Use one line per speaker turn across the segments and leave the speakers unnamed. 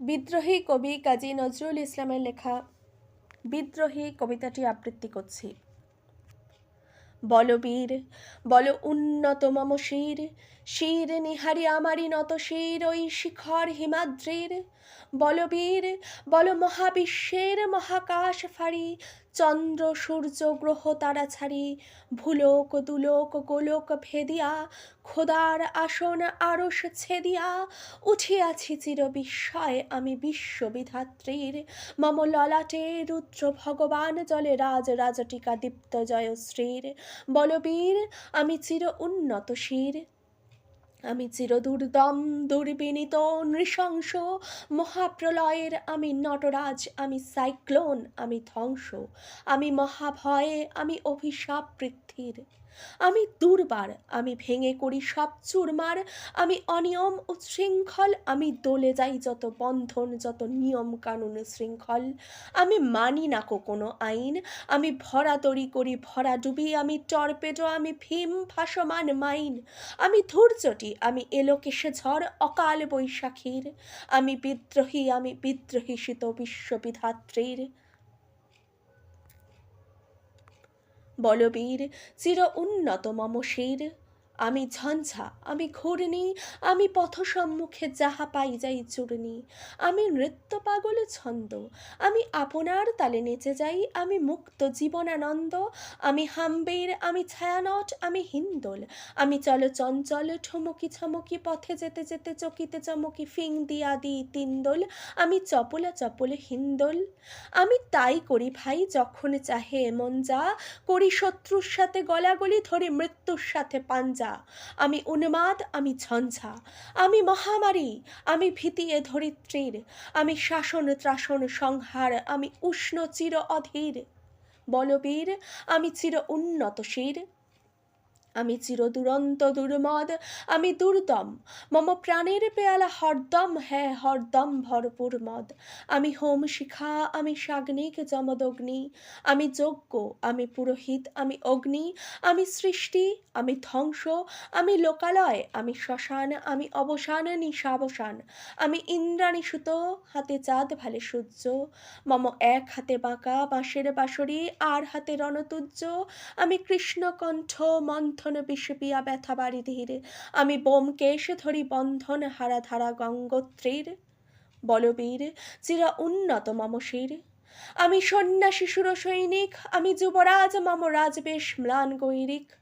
বিদ্রোহী কবি কাজী নজরুল ইসলামের লেখা বিদ্রোহী কবিতাটি আবৃত্তি করছি। বলবীর বল উন্নত মম শির শির নিহারি আমারি নত শির, ওই শিখর হিমাদ্রির। বলবীর বল মহাবিশ্বের মহাকাশ ফাড়ি চন্দ্র, সূর্য, গ্রহ, তারা ছাড়ি, ভুলোক, দুলোক, গোলোক ভেদিয়া, খোদার আসন আরস ছেদিয়া, উঠিয়াছি চির বিস্ময় আমি বিশ্ববিধাত্রীর। মম ললাটে রুদ্র ভগবান, জলে রাজ রাজটিকা দীপ্ত জয়শ্রীর। বলবীর, আমি চির উন্নত শির আমি চিরদুর্দম, দুর্বিনীত, নৃশংস, মহাপ্রলয়ের আমি নটরাজ, আমি সাইক্লোন, আমি ধ্বংস, আমি মহাভয়ে, আমি অভিশাপ পৃথ্বীর আমি দুর্বার, আমি ভেঙে করি সব চুরমার, আমি অনিয়ম উচ্ছৃঙ্খল আমি দলে যাই যত বন্ধন, যত নিয়ম কানুন শৃঙ্খল। আমি মানি না কো কোনো আইন, আমি ভরা তরি করি ভরা ডুবি, আমি টর্পেডো, আমি ভীম ভাসমান মাইন। আমি ধৈর্যটি আমি এলোকেশে ঝড় অকাল বৈশাখীর। আমি বিদ্রোহী আমি বিদ্রোহী শীত বিশ্ববিধাত্রীর। বলবীর চির উন্নত মম শির। আমি ঝঞ্ঝা, আমি ঘূর্ণি, আমি পথ সম্মুখে যাহা পাই যাই চূর্ণি। আমি নৃত্য পাগল ছন্দ, আমি আপনার তালে নেচে যাই, আমি মুক্ত জীবনানন্দ, আমি হাম্বের, আমি ছায়ানট, আমি হিন্দোল। আমি চল চঞ্চল, ঠমকি ছমকি পথে যেতে যেতে চকিতে চমকি ফিং দিয়া দি তিন্দোল। আমি চপলা চপলে হিন্দোল। আমি তাই করি ভাই যখন চাহে মন যা, করি শত্রুর সাথে গলাগলি ধরে মৃত্যুর সাথে পাঞ্জা। আমি উন্মাদ, আমি ঝঞ্ঝা। আমি মহামারী, আমি ভীতিয়ে ধরিত্রীর। আমি শাসন ত্রাসন সংহার, আমি উষ্ণ চির অধীর। বলবীর, আমি চির উন্নত উন্নতশীর আমি চির দুরন্ত দুর্মদ, আমি দুর্দম। মম প্রাণের পেয়ালা হরদম হ্যাঁ হরদম ভরপুর মদ। আমি হোম শিখা, আমি সাগ্নিক যমদগ্নি। আমি যজ্ঞ, আমি পুরোহিত, আমি অগ্নি। আমি সৃষ্টি, আমি ধ্বংস। আমি লোকালয়, আমি শ্মশান, আমি অবসান, নিশাবসান। আমি ইন্দ্রাণী সুত হাতে চাঁদ, ভালে সূর্য। মম এক হাতে বাঁকা, বাঁশের বাঁশরি, আর হাতে রণতুজ্জ। আমি কৃষ্ণকণ্ঠ মন্থন বিষপিয়া ব্যথা বাড়ি ধীরে। আমি বোমকেশ ধরি বন্ধন হারা ধারা গঙ্গোত্রীর বলবীর চিরা উন্নত মম শির। আমি সন্ন্যাসী সুর সৈনিক আমি যুবরাজ মম রাজবেশ ম্লান গৈরিক।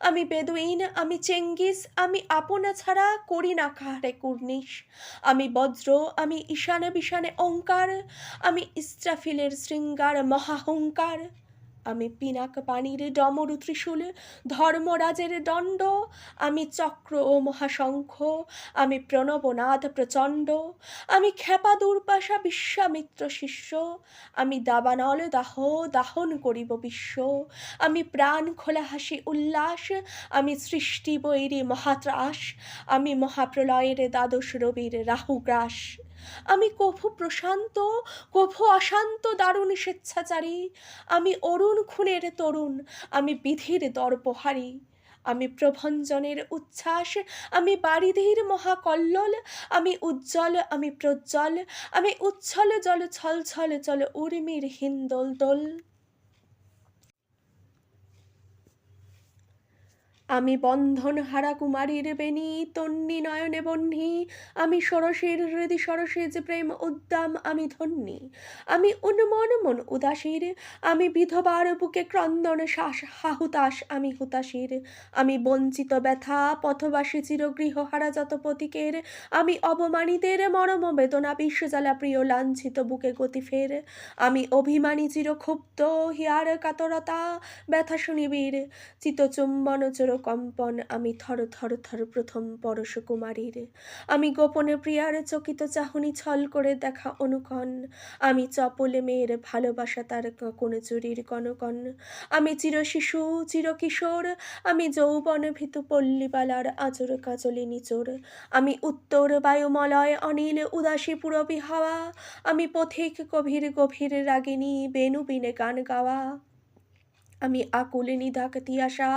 আমি বেদুইন, আমি চেঙ্গিস, আমি আপনা ছাড়া করি না কাহারে কুর্নিশ। আমি বজ্র, আমি ঈশানে বিশানে ওঙ্কার আমি ইস্রাফিলের শৃঙ্গার মহাহংকার। আমি পিনাক পানির ডমরু ত্রিশূল, ধর্মরাজের দণ্ড, আমি চক্র ও মহাশঙ্খ, আমি প্রণবনাথ প্রচণ্ড, আমি খেপা দুর্বাসা বিশ্বামিত্র শিষ্য, আমি দাবানল দাহ দাহন করিব বিশ্ব, আমি প্রাণ খোলা হাসি উল্লাস, আমি সৃষ্টি বৈরী মহাত্রাস, আমি মহাপ্রলয়ের দ্বাদশ রবির রাহুগ্রাস আমি কভু প্রশান্ত, কভু অশান্ত দারুণ স্বেচ্ছাচারী। আমি অরুণ খুনের তরুণ, আমি বিধির দর্পহারী। আমি প্রভঞ্জনের উচ্ছ্বাস, আমি বারিধির মহাকল্লল। আমি উজ্জ্বল, আমি প্রজ্জ্বল। আমি উচ্ছল জল ছল ছল চল উর্মির হিন্দোল দোল। আমি বন্ধন হারা কুমারীর বেণী তন্নি নয়নে বহ্নি আমি সরসের হৃদি সরসেজ প্রেম উদ্দাম, আমি ধন্যী। আমি উন্মন মন উদাসীর, আমি বিধবার বুকে ক্রন্দন শ্বাস হাহুতাস আমি হুতাশীর। আমি বঞ্চিত ব্যথা, পথবাসী চিরগৃহ হারা যত পথিকের। আমি অবমানিতের মরম বেদনা বিশ্বজ্বালা প্রিয় লাঞ্ছিত বুকে গতি ফের। আমি অভিমানী চিরক্ষুব্ধ, হিয়ার কাতরতা, ব্যথা শুনিবীর। চিতচুম্বন চোর কম্পন, আমি থর থর থর প্রথম পরশ কুমারীর আমি গোপনে প্রিয়ার চকিত চাহনি ছল করে দেখা অনুকন আমি চপলে মেয়ের ভালোবাসা তার কোন চুরির কনকন আমি চির শিশু, চির কিশোর। আমি যৌবন ভীতু পল্লীবালার আচর কাচলি নিচোর। আমি উত্তর বায়ুমলয়, অনিল উদাসী পুরবী হাওয়া। আমি পথিক গভীর গভীর রাগিনী, বেনু বিনে গান গাওয়া। আমি আকুলে নিধাক তিয়াসা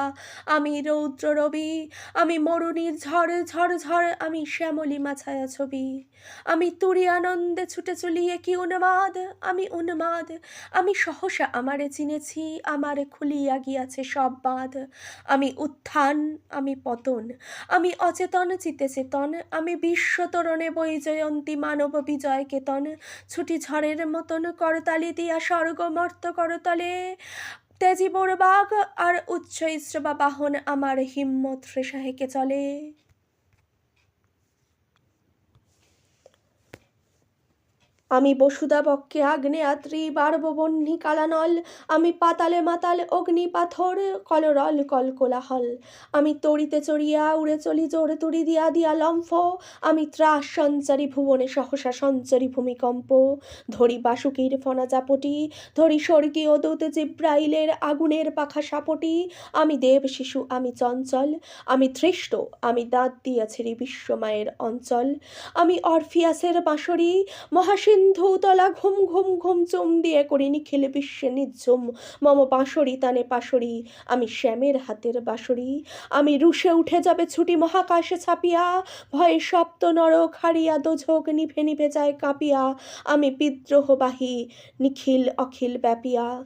আমি রৌদ্র রবি, আমি মরুণীর ঝড় ঝড় ঝড়, আমি শ্যামলী মাছায়া ছবি। আমি তুরি আনন্দে ছুটে চলিয়ে কি উন্মাদ, আমি উন্মাদ, আমি সহসা আমারে চিনেছি, আমারে খুলিয়া গিয়াছে সব বাঁধ। আমি উত্থান, আমি পতন, আমি অচেতন চিতে চেতন আমি বিশ্বতরণে বৈজয়ন্তী মানব বিজয় কেতন ছুটি ঝড়ের মতন করতালি দিয়া স্বর্গমর্ত করতলে তেজি বাঘ আর উচ্চ ইস্রবা বাহন আমার হিম্মত রেশাহেকে চলে। আমি বসুদা বক্ষে আগ্নেয়াত্রী বারববহ্নি কালানল, আমি পাতালে মাতাল, অগ্নি পাথর, কলরল, কল কোলাহল। আমি তড়িতে চড়িয়া, উড়ে চলি, জোর তুড়ি দিয়া দিয়া লম্ফ। আমি ত্রাস সঞ্চারী ভুবনে, সহসা সঞ্চারী ভূমিকম্প। ধরি বাসুকির ফনা চাপটি, ধরি স্বর্গীয় দূত জিব্রাইলের আগুনের পাখা সাপটি। আমি দেব শিশু, আমি চঞ্চল। আমি ধৃষ্ট, আমি দাঁত দিয়াছিরি বিশ্বমায়ের অঞ্চল। আমি অরফিয়াসের বাঁশরি, মহাসিন্ধু তলা ঘুম ঘুম ঘুম চুম দিয়ে করি নিখিল বিশ্বে নিঝুম মম পাশরি তানে পাশরি আমি শ্যামের হাতের বাঁশরি। আমি রুশে উঠে যাবে ছুটি মহাকাশে ছাপিয়া, ভয়ে সপ্ত নরক হারিয়া দোঝোক নিভে নিভে যায় কাঁপিয়া। আমি বিদ্রোহবাহী, নিখিল অখিল ব্যাপিয়া।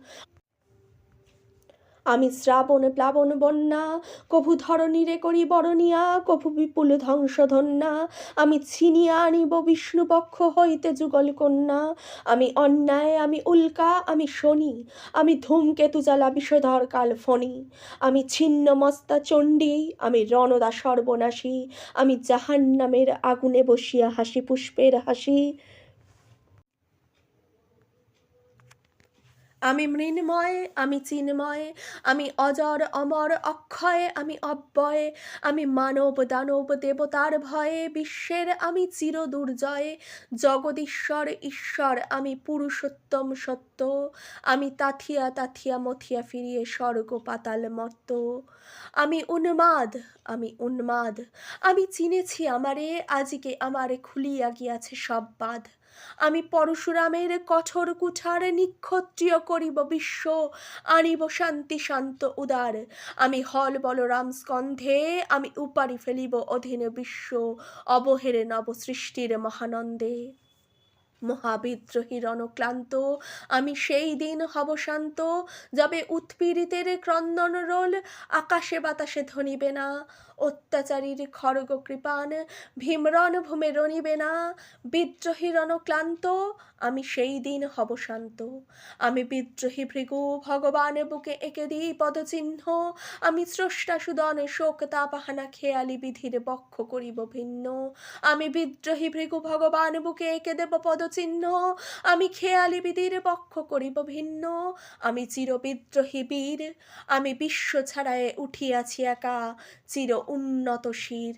আমি শ্রাবণ প্লাবন বন্যা, কভু ধরণীরে করি বরণিয়া, কভু বিপুল ধ্বংসধন্যা। আমি ছিনিয়া আনিব বিষ্ণুপক্ষ হইতে যুগল কন্যা। আমি অন্যায়, আমি উল্কা, আমি শনি। আমি ধূমকেতু জ্বালা বিষধর কাল ফণি। আমি ছিন্ন মস্তা চণ্ডী, আমি রণদা সর্বনাশী। আমি জাহান্নামের আগুনে বসিয়া হাসি, পুষ্পের হাসি। আমি মৃন্ময়, আমি চিন্ময়, আমি অজর, অমর, অক্ষয়, আমি অব্যয়, আমি মানব, দানব, দেবতার ভয়ে, বিশ্বের আমি চির দুর্জয়, জগদীশ্বর, ঈশ্বর, আমি পুরুষোত্তম সত্য, আমি তাথিয়া তাথিয়া, মথিয়া ফিরিয়ে স্বর্গ পাতাল মত্ত, আমি উন্মাদ আমি উন্মাদ, আমি চিনেছি আমারে, আজিকে আমারে খুলিয়া গিয়াছে সব বাঁধ। আমি পরশুরামের কঠোর কুঠার নিক্ষত্রিয় করিব বিশ্ব, আনিব শান্তি শান্ত উদার। আমি হল বলরাম স্কন্ধে, আমি উপারি ফেলিব অধীন বিশ্ব, অবহেরে নব সৃষ্টির মহানন্দে। মহাবিদ্রোহী রণক্লান্ত, আমি সেই দিন হব শান্ত, যবে উৎপীড়িতের ক্রন্দন রোল, আকাশে বাতাসে ধনিবে না, অত্যাচারীর খড়গ কৃপান, ভীমরণ ভূমে রণিবে না, বিদ্রোহী রণক্লান্ত, আমি সেই দিন হব শান্ত। আমি বিদ্রোহী ভৃগু, ভগবান বুকে এঁকে দিই পদচিহ্ন, আমি স্রষ্টা সুদনে শোক তাপাহানা খেয়ালি বিধির বক্ষ করিব ভিন্ন। আমি বিদ্রোহী ভৃগু, ভগবান বুকে এঁকে দেব পদচিহ্ন আমি খেয়ালি বিদির বক্ষ করিব ভিন্ন। আমি চির বিদ্রোহী বীর। আমি বিশ্ব ছাড়ায় উঠিয়াছি একা। চির উন্নত শির